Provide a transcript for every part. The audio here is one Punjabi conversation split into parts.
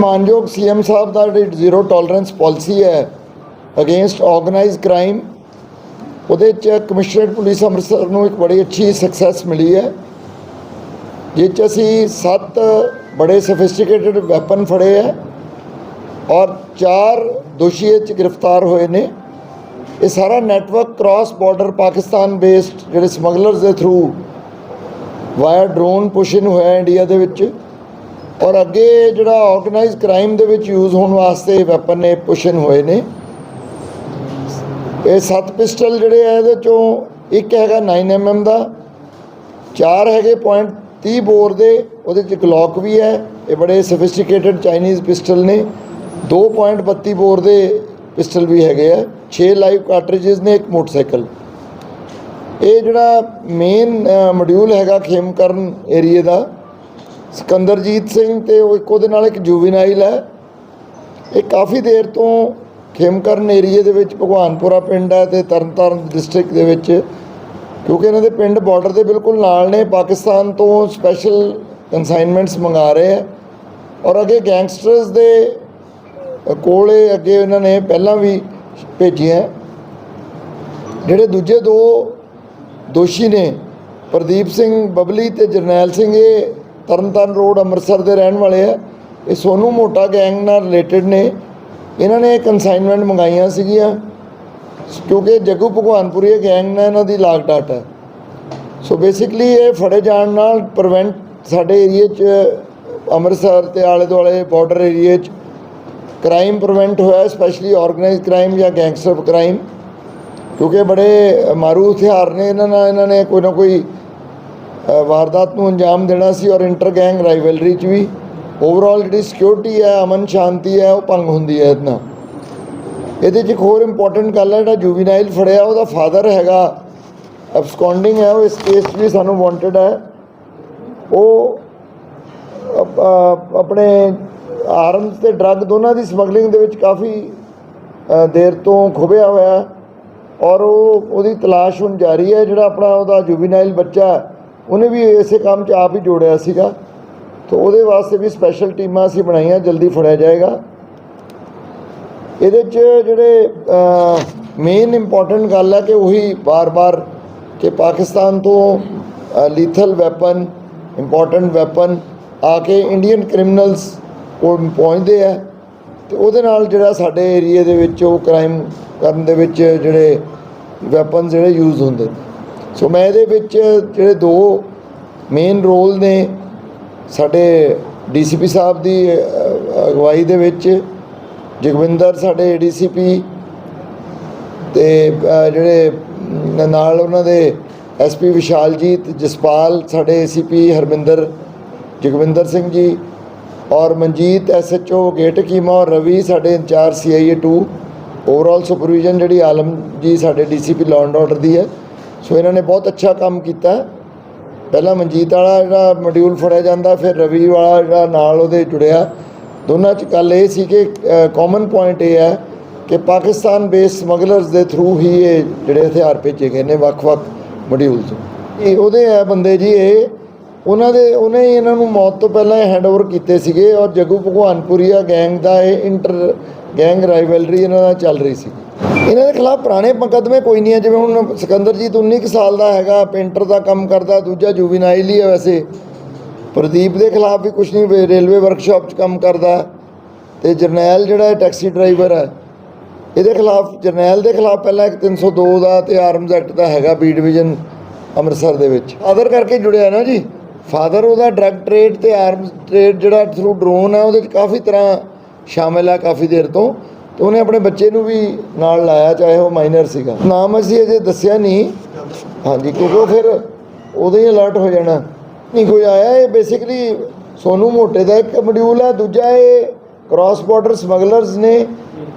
ਮਾਨਯੋਗ ਸੀਐਮ ਸਾਹਿਬ ਦਾ ਜਿਹੜੀ ਜ਼ੀਰੋ ਟੋਲਰੈਂਸ ਪਾਲਿਸੀ ਹੈ ਅਗੇਂਸਟ ਆਰਗੇਨਾਈਜ਼ਡ ਕ੍ਰਾਈਮ, ਉਹਦੇ ਚ ਕਮਿਸ਼ਨਰੇਟ ਪੁਲਿਸ ਅੰਮ੍ਰਿਤਸਰ ਨੂੰ ਇੱਕ ਬੜੀ ਅੱਛੀ ਸਕਸੈਸ ਮਿਲੀ ਹੈ, ਜਿਸ 'ਚ ਅਸੀਂ ਸੱਤ ਬੜੇ ਸੋਫਿਸਟੀਕੇਟਿਡ ਵੈਪਨ ਫੜੇ ਹੈ ਔਰ ਚਾਰ ਦੋਸ਼ੀ ਇਹ 'ਚ ਗ੍ਰਿਫਤਾਰ ਹੋਏ ਨੇ। ਇਹ ਸਾਰਾ network cross border Pakistan based ਜਿਹੜੇ ਸਮਗਲਰਸ ਦੇ ਥਰੂ ਵਾਇਆ ਡਰੋਨ ਪੁਸ਼ਨ ਹੋਇਆ ਇੰਡੀਆ ਦੇ ਵਿੱਚ। ਔਰ ਅੱਗੇ ਜਿਹੜਾ ਆਰਗੇਨਾਈਜ਼ ਕ੍ਰਾਈਮ ਦੇ ਵਿੱਚ ਯੂਜ਼ ਹੋਣ ਵਾਸਤੇ ਵੈਪਨ ਨੇ ਪੁਸ਼ਨ ਹੋਏ ਨੇ। ਇਹ ਸੱਤ ਪਿਸਟਲ ਜਿਹੜੇ ਆ, ਇਹਦੇ ਚੋਂ ਇੱਕ ਹੈਗਾ 9mm ਦਾ, ਚਾਰ ਹੈਗੇ ਪੁਆਇੰਟ 30 ਬੋਰ ਦੇ, ਉਹਦੇ ਚ ਗਲੌਕ ਵੀ ਹੈ, ਇਹ ਬੜੇ ਸੋਫਿਸਟੀਕੇਟਿਡ ਚਾਈਨੀਜ਼ ਪਿਸਟਲ ਨੇ। 2.32 ਬੋਰ ਦੇ ਪਿਸਟਲ ਵੀ ਹੈਗੇ ਆ 6 ਲਾਈਵ ਕਾਰਟ੍ਰਿਜਸ ਨੇ, ਇੱਕ ਮੋਟਰਸਾਈਕਲ। ਇਹ ਜਿਹੜਾ ਮੇਨ ਮੋਡਿਊਲ ਹੈਗਾ ਖੇਮਕਰਨ ਏਰੀਏ ਦਾ ਸਿਕੰਦਰਜੀਤ ਸਿੰਘ ਤੇ ਉਹ ਇੱਕ ਉਹਦੇ ਨਾਲ ਇੱਕ ਜੁਵੀਨਾਈਲ ਹੈ। ਇਹ ਕਾਫੀ ਦੇਰ ਤੋਂ ਖੇਮਕਰਨ ਏਰੀਏ ਦੇ ਵਿੱਚ ਭਗਵਾਨਪੁਰਾ ਪਿੰਡ ਹੈ ਤੇ ਤਰਨਤਾਰਨ ਡਿਸਟ੍ਰਿਕਟ ਦੇ ਵਿੱਚ, ਕਿਉਂਕਿ ਇਹਨਾਂ ਦੇ ਪਿੰਡ ਬਾਰਡਰ ਦੇ ਬਿਲਕੁਲ ਨਾਲ ਨੇ, ਪਾਕਿਸਤਾਨ ਤੋਂ ਸਪੈਸ਼ਲ ਕਨਸਾਈਨਮੈਂਟਸ ਮੰਗਾ ਰਹੇ ਆ ਔਰ ਅੱਗੇ ਗੈਂਗਸਟਰਸ ਦੇ ਕੋਲੇ ਅੱਗੇ ਇਹਨਾਂ ਨੇ ਪਹਿਲਾਂ ਵੀ ਭੇਜੀਆਂ ਜਿਹੜੇ ਦੂਜੇ ਦੋ ਦੋਸ਼ੀ ਨੇ, ਪ੍ਰਦੀਪ ਸਿੰਘ ਬਬਲੀ ਤੇ ਜਰਨੈਲ ਸਿੰਘ, ਇਹ ਤਰਨਤਾਰਨ ਰੋਡ ਅੰਮ੍ਰਿਤਸਰ ਦੇ ਰਹਿਣ ਵਾਲੇ ਆ। ਇਹ ਸੋਨੂ ਮੋਟਾ ਗੈਂਗ ਨਾਲ ਰਿਲੇਟਡ ਨੇ। ਇਹਨਾਂ ਨੇ ਕਨਸਾਈਨਮੈਂਟ ਮੰਗਾਈਆਂ ਸੀਗੀਆਂ। ਕਿਉਂਕਿ ਜੱਗੂ ਭਗਵਾਨਪੁਰੀ ਗੈਂਗ ਨਾਲ ਇਹਨਾਂ ਦੀ ਲਾਗ ਡਾਟ ਹੈ। ਸੋ ਬੇਸਿਕਲੀ ਇਹ ਫੜੇ ਜਾਣ ਨਾਲ ਪ੍ਰੀਵੈਂਟ ਸਾਡੇ ਏਰੀਏ 'ਚ, ਅੰਮ੍ਰਿਤਸਰ ਤੇ ਆਲੇ ਦੁਆਲੇ ਬਾਰਡਰ ਏਰੀਏ 'ਚ ਕ੍ਰਾਈਮ ਪ੍ਰੀਵੈਂਟ ਹੋਇਆ ਸਪੈਸ਼ਲੀ ਆਰਗੇਨਾਈਜ਼ਡ ਕ੍ਰਾਈਮ ਜਾਂ ਗੈਂਗਸਟਰ ਕ੍ਰਾਈਮ ਕਿਉਂਕਿ ਬੜੇ ਮਾਰੂ ਹਥਿਆਰ ਨੇ ਇਹਨਾਂ ਨਾਲ, ਇਹਨਾਂ ਨੇ ਕੋਈ ਨਾ ਕੋਈ ਵਾਰਦਾਤ ਨੂੰ ਅੰਜਾਮ ਦੇਣਾ ਸੀ ਔਰ ਇੰਟਰ ਗੈਂਗ ਰਾਈਵਲਰੀ 'ਚ ਵੀ। ਓਵਰਆਲ ਜਿਹੜੀ ਸਿਕਿਉਰਿਟੀ ਹੈ, ਅਮਨ ਸ਼ਾਂਤੀ ਹੈ, ਉਹ ਭੰਗ ਹੁੰਦੀ ਹੈ ਇਹਦੇ ਇਹਦੇ 'ਚ ਇੱਕ ਹੋਰ ਇੰਪੋਰਟੈਂਟ ਗੱਲ ਹੈ, ਜਿਹੜਾ ਜੁਵੀਨਾਈਲ ਫੜਿਆ, ਉਹਦਾ ਫਾਦਰ ਹੈਗਾ ਅਬਸਕੌਂਡਿੰਗ ਹੈ, ਉਹ ਇਸ ਕੇਸ 'ਚ ਵੀ ਸਾਨੂੰ ਵਾਂਟਡ ਹੈ। ਉਹ ਆਪਣੇ ਆਰਮਸ ਤੇ ਡਰੱਗ ਦੋਨਾਂ ਦੀ ਸਮਗਲਿੰਗ ਦੇ ਵਿੱਚ ਕਾਫੀ ਦੇਰ ਤੋਂ ਖੁਬਿਆ ਹੋਇਆ ਔਰ ਉਹ, ਉਹਦੀ ਤਲਾਸ਼ ਹੁਣ ਜਾਰੀ ਹੈ, ਜਿਹੜਾ ਆਪਣਾ ਉਹਦਾ ਜੁਵੀਨਾਈਲ ਬੱਚਾ ਉਹਨੇ ਵੀ ਇਸੇ ਕੰਮ 'ਚ ਆਪ ਹੀ ਜੋੜਿਆ ਸੀਗਾ। ਤਾਂ ਉਹਦੇ ਵਾਸਤੇ ਵੀ ਸਪੈਸ਼ਲ ਟੀਮਾਂ ਅਸੀਂ ਬਣਾਈਆਂ, ਜਲਦੀ ਫੜਿਆ ਜਾਏਗਾ। ਇਹਦੇ 'ਚ ਜਿਹੜੇ ਮੇਨ ਇੰਪੋਰਟੈਂਟ ਗੱਲ ਹੈ ਕਿ ਉਹੀ ਬਾਰ-ਬਾਰ ਕਿ ਪਾਕਿਸਤਾਨ ਤੋਂ ਲੀਥਲ ਵੈਪਨ ਇੰਪੋਰਟੈਂਟ ਵੈਪਨ ਆ ਕੇ ਇੰਡੀਅਨ ਕ੍ਰਿਮੀਨਲਸ ਕੋਲ ਪਹੁੰਚਦੇ ਆ। ਤੇ ਉਹਦੇ ਨਾਲ ਜਿਹੜਾ ਸਾਡੇ ਏਰੀਆ ਦੇ ਵਿੱਚ ਉਹ ਕ੍ਰਾਈਮ ਕਰਨ ਦੇ ਵਿੱਚ ਜਿਹੜੇ ਵੈਪਨ ਜਿਹੜੇ ਯੂਜ਼ ਹੁੰਦੇ ਨੇ। ਸੋ ਮੈਂ ਇਹਦੇ ਵਿੱਚ ਜਿਹੜੇ ਦੋ ਮੇਨ ਰੋਲ ਨੇ ਸਾਡੇ ਡੀਸੀਪੀ ਸਾਹਿਬ ਦੀ ਅਗਵਾਈ ਦੇ ਵਿੱਚ ਜਗਵਿੰਦਰ ਸਾਡੇ ਏਡੀਸੀਪੀ ਤੇ ਅ, ਜਿਹੜੇ ਨਾਲ ਉਹਨਾਂ ਦੇ ਐਸਪੀ ਵਿਸ਼ਾਲਜੀਤ ਜਸਪਾਲ ਸਾਡੇ ਏਸੀਪੀ ਹਰਮਿੰਦਰ ਜਗਵਿੰਦਰ ਸਿੰਘ ਜੀ ਔਰ ਮਨਜੀਤ ਐਸਐਚਓ ਗੇਟ ਕੀਮਾ ਔਰ ਰਵੀ ਸਾਡੇ ਇੰਚਾਰਜ ਸੀਆਈਏ 2 ਓਵਰਆਲ ਸੁਪਰਵੀਜ਼ਨ ਜਿਹੜੀ ਆਲਮ ਜੀ ਸਾਡੇ ਡੀਸੀਪੀ ਲਾਅ ਐਂਡ ਆਰਡਰ ਦੀ ਹੈ। ਸੋ ਇਹਨਾਂ ਨੇ ਬਹੁਤ ਅੱਛਾ ਕੰਮ ਕੀਤਾ। ਪਹਿਲਾਂ ਮਨਜੀਤ ਵਾਲਾ ਜਿਹੜਾ ਮੋਡਿਊਲ ਫੜਿਆ ਜਾਂਦਾ, ਫਿਰ ਰਵੀ ਵਾਲਾ ਜਿਹੜਾ ਨਾਲ ਉਹਦੇ ਜੁੜਿਆ। ਦੋਨਾਂ 'ਚ ਗੱਲ ਇਹ ਸੀ ਕਿ ਕਾਮਨ ਪੁਆਇੰਟ ਇਹ ਹੈ ਕਿ ਪਾਕਿਸਤਾਨ ਬੇਸ ਸਮਗਲਰਸ ਦੇ ਥਰੂ ਹੀ ਇਹ ਜਿਹੜੇ ਹਥਿਆਰ ਭੇਜੇ ਗਏ ਨੇ ਵੱਖ-ਵੱਖ ਮੋਡਿਊਲ 'ਚ ਇਹ ਉਹਦੇ ਹੈ ਬੰਦੇ ਜੀ ਇਹ, ਉਹਨਾਂ ਦੇ, ਉਹਨੇ ਹੀ ਇਹਨਾਂ ਨੂੰ ਮੌਤ ਤੋਂ ਪਹਿਲਾਂ ਹੈਂਡਓਵਰ ਕੀਤੇ ਸੀਗੇ ਔਰ ਜੱਗੂ ਭਗਵਾਨਪੁਰੀਆ ਗੈਂਗ ਦਾ ਇਹ ਇੰਟਰ ਗੈਂਗ ਰਾਈਵਲਰੀ ਇਹਨਾਂ ਦਾ ਚੱਲ ਰਹੀ ਸੀ। ਇਹਨਾਂ ਦੇ ਖਿਲਾਫ ਪੁਰਾਣੇ ਮੁਕੱਦਮੇ ਕੋਈ ਨਹੀਂ ਹੈ ਜਿਵੇਂ ਹੁਣ ਸਿਕੰਦਰਜੀਤ 19 ਕੁ ਸਾਲ ਦਾ ਹੈਗਾ, ਪੇਂਟਰ ਦਾ ਕੰਮ ਕਰਦਾ, ਦੂਜਾ ਜੁਵੀਨਾਈਲ ਹੀ ਹੈ ਵੈਸੇ। ਪ੍ਰਦੀਪ ਦੇ ਖਿਲਾਫ ਵੀ ਕੁਝ ਨਹੀਂ ਰੇਲਵੇ ਵਰਕਸ਼ਾਪ 'ਚ ਕੰਮ ਕਰਦਾ। ਤੇ ਜਰਨੈਲ ਜਿਹੜਾ ਟੈਕਸੀ ਡਰਾਈਵਰ ਹੈ, ਇਹਦੇ ਖਿਲਾਫ, ਜਰਨੈਲ ਦੇ ਖਿਲਾਫ ਪਹਿਲਾਂ ਇੱਕ 302 ਦਾ ਤੇ ਆਰਮਜ਼ ਐਕਟ ਦਾ ਹੈਗਾ, ਬੀ ਡਿਵੀਜ਼ਨ ਅੰਮ੍ਰਿਤਸਰ ਦੇ ਵਿੱਚ। ਆਦਰ ਕਰਕੇ ਜੁੜਿਆ ਨਾ ਜੀ। ਫਾਦਰ ਉਹਦਾ ਡਰੱਗ ਟ੍ਰੇਡ ਤੇ ਆਰਮਜ਼ ਟ੍ਰੇਡ ਜਿਹੜਾ ਥਰੂ ਡਰੋਨ ਹੈ ਉਹਦੇ 'ਚ ਕਾਫੀ ਤਰ੍ਹਾਂ ਸ਼ਾਮਿਲ ਹੈ ਕਾਫੀ ਦੇਰ ਤੋਂ। ਤੇ ਉਹਨੇ ਆਪਣੇ ਬੱਚੇ ਨੂੰ ਵੀ ਨਾਲ ਲਾਇਆ, ਚਾਹੇ ਉਹ ਮਾਈਨਰ ਸੀਗਾ। ਨਾਮ ਅਸੀਂ ਅਜੇ ਦੱਸਿਆ ਨਹੀਂ। ਹਾਂਜੀ, ਕਿਉਂਕਿ ਉਹ ਫਿਰ ਉਦੋਂ ਹੀ ਅਲਰਟ ਹੋ ਜਾਣਾ। ਨਹੀਂ, ਕੋਈ ਆਇਆ ਇਹ ਬੇਸਿਕਲੀ ਸੋਨੂ ਮੋਟੇ ਦਾ ਇੱਕ ਮੋਡਿਊਲ ਹੈ, ਦੂਜਾ ਇਹ ਕ੍ਰਾਸ ਬਾਰਡਰ ਸਮਗਲਰਸ ਨੇ,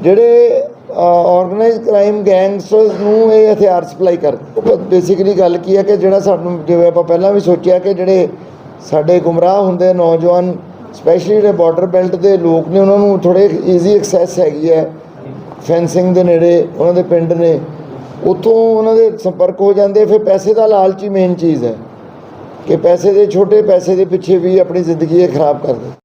ਜਿਹੜੇ ਆਰਗੇਨਾਈਜ਼ ਕ੍ਰਾਈਮ ਗੈਂਗਸਟਰਸ ਨੂੰ ਇਹ ਹਥਿਆਰ ਸਪਲਾਈ ਕਰਦੇ ਬੇਸਿਕਲੀ ਗੱਲ ਕੀ ਹੈ ਕਿ ਜਿਹੜਾ ਸਾਨੂੰ, ਜਿਵੇਂ ਆਪਾਂ ਪਹਿਲਾਂ ਵੀ ਸੋਚਿਆ ਕਿ ਜਿਹੜੇ ਸਾਡੇ ਗੁੰਮਰਾਹ ਹੁੰਦੇ ਨੌਜਵਾਨ ਸਪੈਸ਼ਲੀ ਜਿਹੜੇ ਬਾਰਡਰ ਬੈਲਟ ਦੇ ਲੋਕ ਨੇ, ਉਹਨਾਂ ਨੂੰ ਥੋੜੇ ਈਜ਼ੀ ਐਕਸੈਸ ਹੈਗੀ ਹੈ। ਫੈਂਸਿੰਗ ਦੇ ਨੇੜੇ, ਉਹਨਾਂ ਦੇ ਪਿੰਡ ਨੇ। ਉੱਥੋਂ ਉਹਨਾਂ ਦੇ ਸੰਪਰਕ ਹੋ ਜਾਂਦੇ, ਫਿਰ ਪੈਸੇ ਦਾ ਲਾਲਚ ਹੀ ਮੇਨ ਚੀਜ਼ ਹੈ। ਕਿ ਪੈਸੇ ਦੇ ਛੋਟੇ ਪੈਸੇ ਦੇ ਪਿੱਛੇ ਵੀ ਆਪਣੀ ਜ਼ਿੰਦਗੀ ਇਹ ਖਰਾਬ ਕਰਦੇ